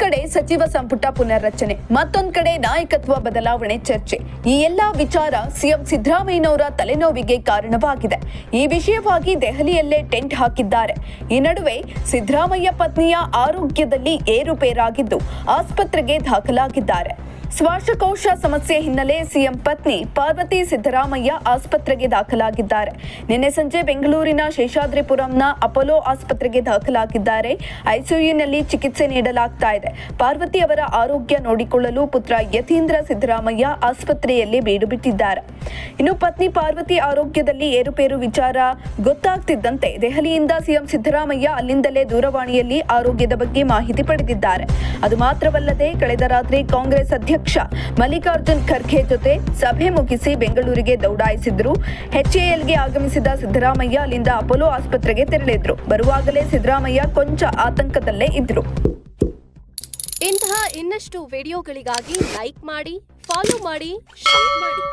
ಕಡೆ ಸಚಿವ ಸಂಪುಟ ಪುನರ್ರಚನೆ, ಮತ್ತೊಂದ್ ಕಡೆ ನಾಯಕತ್ವ ಬದಲಾವಣೆ ಚರ್ಚೆ. ಈ ಎಲ್ಲಾ ವಿಚಾರ ಸಿಎಂ ಸಿದ್ದರಾಮಯ್ಯನವರ ತಲೆನೋವಿಗೆ ಕಾರಣವಾಗಿದೆ. ಈ ವಿಷಯವಾಗಿ ದೆಹಲಿಯಲ್ಲೇ ಟೆಂಟ್ ಹಾಕಿದ್ದಾರೆ. ಈ ನಡುವೆ ಸಿದ್ದರಾಮಯ್ಯ ಪತ್ನಿಯ ಆರೋಗ್ಯದಲ್ಲಿ ಏರುಪೇರಾಗಿದ್ದು ಆಸ್ಪತ್ರೆಗೆ ದಾಖಲಾಗಿದ್ದಾರೆ. ಶ್ವಾಸಕೋಶ ಸಮಸ್ಯೆ ಹಿನ್ನೆಲೆ ಸಿಎಂ ಪತ್ನಿ ಪಾರ್ವತಿ ಸಿದ್ದರಾಮಯ್ಯ ಆಸ್ಪತ್ರೆಗೆ ದಾಖಲಾಗಿದ್ದಾರೆ. ನಿನ್ನೆ ಸಂಜೆ ಬೆಂಗಳೂರಿನ ಶೇಷಾದ್ರಿಪುರಂನ ಅಪೋಲೋ ಆಸ್ಪತ್ರೆಗೆ ದಾಖಲಾಗಿದ್ದಾರೆ. ಐಸಿಯುನಲ್ಲಿ ಚಿಕಿತ್ಸೆ ನೀಡಲಾಗ್ತಾ ಇದೆ. ಪಾರ್ವತಿ ಅವರ ಆರೋಗ್ಯ ನೋಡಿಕೊಳ್ಳಲು ಪುತ್ರ ಯತೀಂದ್ರ ಸಿದ್ದರಾಮಯ್ಯ ಆಸ್ಪತ್ರೆಯಲ್ಲಿ ಬೀಡು ಬಿಟ್ಟಿದ್ದಾರೆ. ಇನ್ನು ಪತ್ನಿ ಪಾರ್ವತಿ ಆರೋಗ್ಯದಲ್ಲಿ ಏರುಪೇರು ವಿಚಾರ ಗೊತ್ತಾಗ್ತಿದ್ದಂತೆ ದೆಹಲಿಯಿಂದ ಸಿಎಂ ಸಿದ್ದರಾಮಯ್ಯ ಅಲ್ಲಿಂದಲೇ ದೂರವಾಣಿಯಲ್ಲಿ ಆರೋಗ್ಯದ ಬಗ್ಗೆ ಮಾಹಿತಿ ಪಡೆದಿದ್ದಾರೆ. ಅದು ಮಾತ್ರವಲ್ಲದೆ, ಕಳೆದ ರಾತ್ರಿ ಕಾಂಗ್ರೆಸ್ ಅಧ್ಯಕ್ಷ ಮಲ್ಲಿಕಾರ್ಜುನ್ ಖರ್ಗೆ ಜೊತೆ ಸಭೆ ಮುಗಿಸಿ ಬೆಂಗಳೂರಿಗೆ ದೌಡಾಯಿಸಿದ್ರು. ಎಚ್ಎಎಲ್ಗೆ ಆಗಮಿಸಿದ ಸಿದ್ದರಾಮಯ್ಯ ಅಲ್ಲಿಂದ ಅಪೋಲೋ ಆಸ್ಪತ್ರೆಗೆ ತೆರಳಿದ್ರು. ಬರುವಾಗಲೇ ಸಿದ್ದರಾಮಯ್ಯ ಕೊಂಚ ಆತಂಕದಲ್ಲೇ ಇದ್ರು. ಇಂತಹ ಇನ್ನಷ್ಟು ವಿಡಿಯೋಗಳಿಗಾಗಿ ಲೈಕ್ ಮಾಡಿ, ಫಾಲೋ ಮಾಡಿ, ಶೇರ್ ಮಾಡಿ.